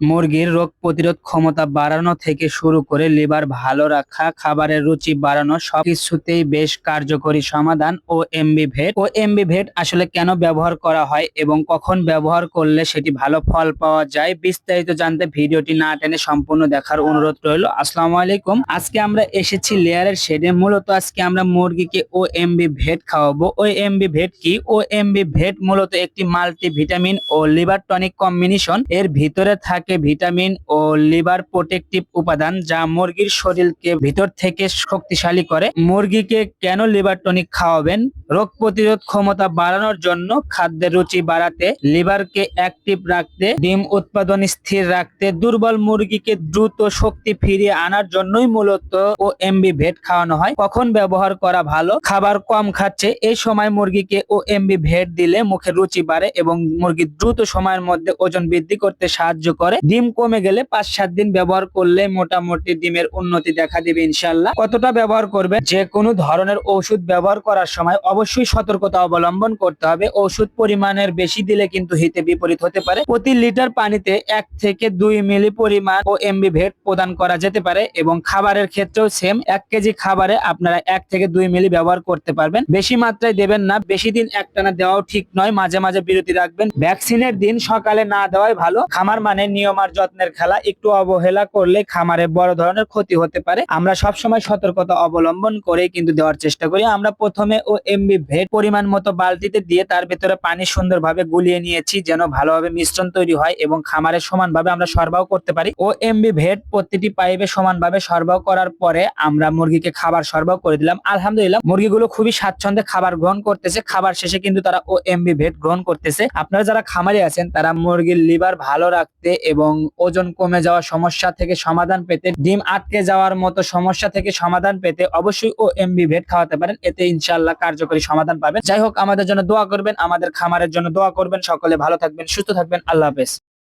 মুরগির রোগ প্রতিরোধ ক্ষমতা বাড়ানো থেকে শুরু করে লিভার ভালো রাখা, খাবারের রুচি বাড়ানো, সবকিছুতেই বেশ কার্যকরী সমাধান ও এমবি ভেট ও এমবি ভেট আসলে কেন ব্যবহার করা হয় এবং কখন ব্যবহার করলে সেটি ভালো ফল পাওয়া যায়, বিস্তারিত জানতে ভিডিওটি না টেনে সম্পূর্ণ দেখার অনুরোধ রইল। আসসালামু আলাইকুম। আজকে আমরা এসেছি লেয়ারের শেডে। মূলত আজকে আমরা মুরগিকে ও এমবি ভেট খাওয়াবো। ও এমবি ভেট কি? ও এমবি ভেট মূলত একটি মাল্টি ভিটামিন ও লিভার টনিক কম্বিনেশন। এর ভিতরে থাকে ভিটামিন ও লিভার প্রোটেকটিভ উপাদান যা মুরগির শরীরকে ভিতর থেকে শক্তিশালী করে। মুরগিকে কেন লিভার টনিক খাওয়াবেন? রোগ প্রতিরোধ ক্ষমতা বাড়ানোর জন্য খাদ্যের রুচি বাড়াতে, লিভারকে অ্যাক্টিভ রাখতে, ডিম উৎপাদন স্থির রাখতে, দুর্বল মুরগিকে দ্রুত শক্তি ফিরিয়ে আনার জন্যই মূলত ও এমবি ভেট খাওয়ানো হয়। কখন ব্যবহার করা ভালো? খাবার কম খাচ্ছে, এই সময় মুরগিকে ও এমবি ভেট দিলে মুখের রুচি বাড়ে এবং মুরগি দ্রুত সময়ের মধ্যে ওজন বৃদ্ধি করতে সাহায্য করে। ডিম কমে গেলে পাঁচ, সাত দিন ব্যবহার করলে মোটামুটি ডিমের উন্নতি দেখা দিবে ইনশাল্লাহ কতটা ব্যবহার করবে? যে কোনো ধরনের ওষুধ ব্যবহার করার সময় অবশ্যই সতর্কতা অবলম্বন করতে হবে। ওষুধ পরিমাণের বেশি দিলে কিন্তু হিতে বিপরীত হতে পারে। প্রতি লিটার পানিতে এক থেকে দুই মিলি পরিমাণ ও এমবি ভেট প্রদান করা যেতে পারে এবং খাবারের ক্ষেত্রেও সেম। এক কেজি খাবারে আপনারা এক থেকে দুই মিলি ব্যবহার করতে পারবেন। বেশি মাত্রায় দেবেন না। বেশি দিন একটানা দেওয়াও ঠিক নয়। মাঝে মাঝে বিরতি রাখবেন। ভ্যাকসিনের দিন সকালে না দেওয়াই ভালো। খামার মানে নিয়ম আর যত্নের খেলা একটু অবহেলা করলে খামারে বড় ধরনের ক্ষতি হতে পারে। আমরা সবসময় সতর্কতা অবলম্বন করে কিন্তু দেওয়ার চেষ্টা করি। আমরা প্রথমে ও এমবি ভেট পরিমাণ মতো বালতিতে দিয়ে তার ভেতরে পানি সুন্দরভাবে গুলিয়ে নিয়েছি যেন ভালোভাবে মিশ্রণ তৈরি হয় এবং খামারে সমানভাবে আমরা সরবরাহ করতে পারি। ও এমবি ভেট প্রতিটি পাইপে সমানভাবে সরবরাহ করার পরে আমরা মুরগিকে খাবার সরবরাহ করে দিলাম। আলহামদুলিল্লাহ, মুরগিগুলো খুবই স্বাচ্ছন্দ্যে খাবার গ্রহণ করতেছে। খাবার শেষে কিন্তু তারা ও এমবি ভেট গ্রহণ করতেছে। আপনারা যারা খামারে আছেন, তারা মুরগির লিভার ভালো রাখতে এবং ওজন কমে যাওয়া সমস্যা থেকে সমাধান পেতে, ডিম আটকে যাওয়ার মতো সমস্যা থেকে সমাধান পেতে অবশ্যই ও এমবি ভেট খাওয়াতে পারেন। এতে ইনশাল্লাহ কার্যকরী সমাধান পাবেন। যাই হোক, আমাদের জন্য দোয়া করবেন, আমাদের খামারের জন্য দোয়া করবেন। সকলে ভালো থাকবেন, সুস্থ থাকবেন। আল্লাহ হাফেজ।